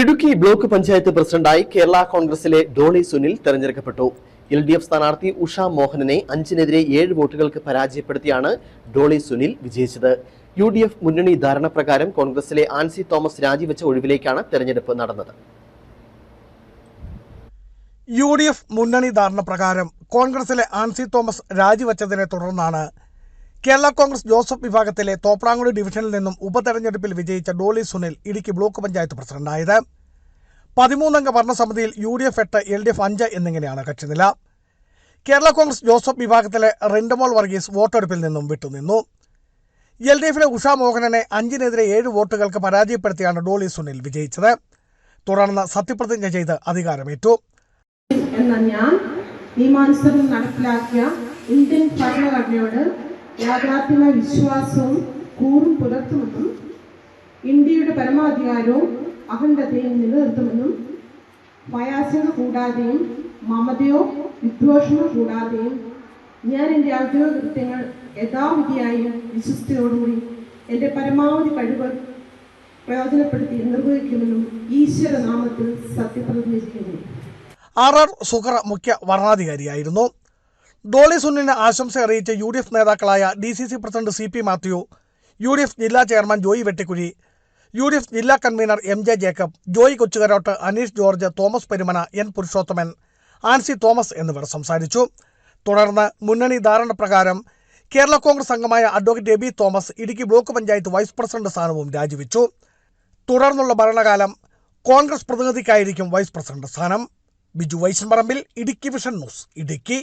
Idukki block panchayat പ്രസിഡന്റായി കേരള കോൺഗ്രസിലെ ഡോളി സുനിൽ തെരഞ്ഞെടുക്കപ്പെട്ടു. എൽ ഡി എഫ് സ്ഥാനാർത്ഥി ഉഷ മോഹനനെ അഞ്ചിനെതിരെ ഏഴ് വോട്ടുകൾക്ക് പരാജയപ്പെടുത്തിയാണ് ഡോളി സുനിൽ വിജയിച്ചത്. യു ഡി എഫ് മുന്നണി ധാരണ പ്രകാരം കോൺഗ്രസിലെ ആൻസി തോമസ് രാജിവെച്ച ഒഴിവിലേക്കാണ് തെരഞ്ഞെടുപ്പ് നടന്നത്. യു ഡി എഫ് മുന്നണി ധാരണ പ്രകാരം കോൺഗ്രസിലെ ആൻസി തോമസ് രാജിവെച്ചതിനെ തുടർന്നാണ് കേരള കോൺഗ്രസ് ജോസഫ് വിഭാഗത്തിലെ തോപ്രാങ്കുടി ഡിവിഷനിൽ നിന്നും ഉപതെരഞ്ഞെടുപ്പിൽ വിജയിച്ച ഡോളി സുനിൽ ഇടുക്കി ബ്ലോക്ക് പഞ്ചായത്ത് പ്രസിഡന്റായത്. പതിമൂന്നംഗ ഭരണസമിതിയിൽ യു ഡി എഫ് എട്ട് എൽ ഡി എഫ് അഞ്ച് എന്നിങ്ങനെയാണ് കക്ഷിനില. കേരള കോൺഗ്രസ് ജോസഫ് വിഭാഗത്തിലെ റിൻഡമോൾ വർഗീസ് വോട്ടെടുപ്പിൽ നിന്നും വിട്ടുനിന്നു. എൽ ഡി എഫിലെ ഉഷാ മോഹനനെ അഞ്ചിനെതിരെ ഏഴ് വോട്ടുകൾക്ക് പരാജയപ്പെടുത്തിയാണ് ഡോളി സുനിൽ വിജയിച്ചത്. തുടർന്ന് സത്യപ്രതിജ്ഞ ചെയ്ത് അധികാരമേറ്റു. എന്ന ഞാൻ നടപ്പിലാക്കിയ ഇന്ത്യൻ ഭരണഘടനയോട് യാഥാർത്ഥ്യമായ വിശ്വാസവും കൂറും പുലർത്തുമെന്നും ഇന്ത്യയുടെ പരമാധികാരവും അഖണ്ഡതയും നിലനിർത്തുമെന്നും ഭയാശങ്ക കൂടാതെയും മമതയോ വിദ്വേഷമോ കൂടാതെയും ഞാൻ എന്റെ ഔദ്യോഗിക കൃത്യങ്ങൾ യഥാവിധിയായും വിശ്വസ്തയോടുകൂടി എന്റെ പരമാവധി കഴിവ് പ്രയോജനപ്പെടുത്തി നിർവഹിക്കുമെന്നും ഈശ്വര നാമത്തിൽ സത്യപ്രതിജ്ഞ ചെയ്യുന്നു. ആർ ആർ സുഹറ മുഖ്യ വരണാധികാരിയായിരുന്നു. ഡോളി സുനിലിന് ആശംസ അറിയിച്ച യു ഡി എഫ് നേതാക്കളായ D C C president C P Mathew U D F ജില്ലാ chairman Joy Vettikuzhy U D F ജില്ലാ convener M J Jacob Joy Kochukarottu Aneesh George Thomas Perumana N Purushothaman Ancy Thomas എന്നിവർ സംസാരിച്ചു. തുടർന്ന് മുന്നണി ധാരണ പ്രകാരം കേരള കോൺഗ്രസ് അംഗമായ advocate Eby Thomas Idukki block panchayat vice president സ്ഥാനവും രാജിവെച്ചു. തുടർന്നുള്ള ഭരണകാലം കോൺഗ്രസ് പ്രതിനിധിക്കായിരിക്കും വൈസ് പ്രസിഡന്റ് സ്ഥാനം. Biju Vaishan Parambil Idukki vision news Idukki.